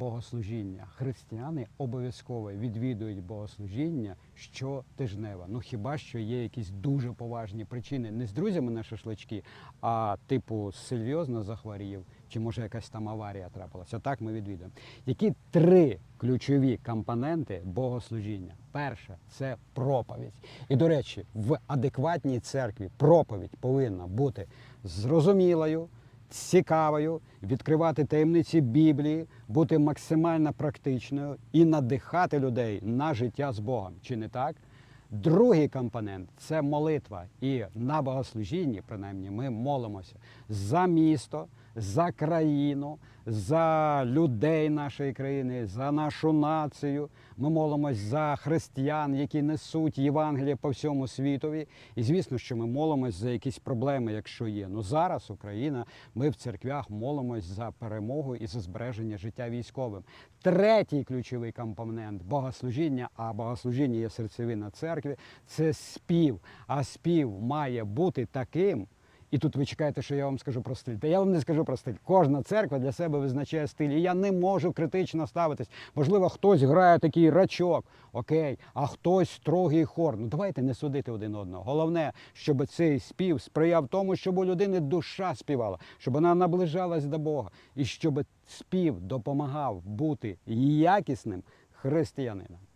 богослужіння. Християни обов'язково відвідують богослужіння щотижнево. Ну хіба що є якісь дуже поважні причини не з друзями на шашлички, а типу серйозно захворів, чи може якась там аварія трапилася. Так ми відвідуємо. Які три ключові компоненти богослужіння? Перше це проповідь. І до речі, в адекватній церкві проповідь повинна бути зрозумілою цікавою, відкривати таємниці Біблії, бути максимально практичною і надихати людей на життя з Богом. Чи не так? Другий компонент це молитва. І на богослужінні, принаймні, ми молимося за місто, за країну, за людей нашої країни, за нашу націю. Ми молимось за християн, які несуть Євангеліє по всьому світові. І звісно, що ми молимось за якісь проблеми, якщо є. Ну зараз Україна, ми в церквях молимось за перемогу і за збереження життя військовим. Третій ключовий компонент богослужіння, а богослужіння є серцевина церкви, це спів. А спів має бути таким. І тут ви чекаєте, що я вам скажу про стиль. Та я вам не скажу про стиль. Кожна церква для себе визначає стиль. І я не можу критично ставитись. Можливо, хтось грає такий рачок, окей, а хтось строгий хор. Ну давайте не судити один одного. Головне, щоб цей спів сприяв тому, щоб у людини душа співала, щоб вона наближалась до Бога, і щоб спів допомагав бути якісним християнином.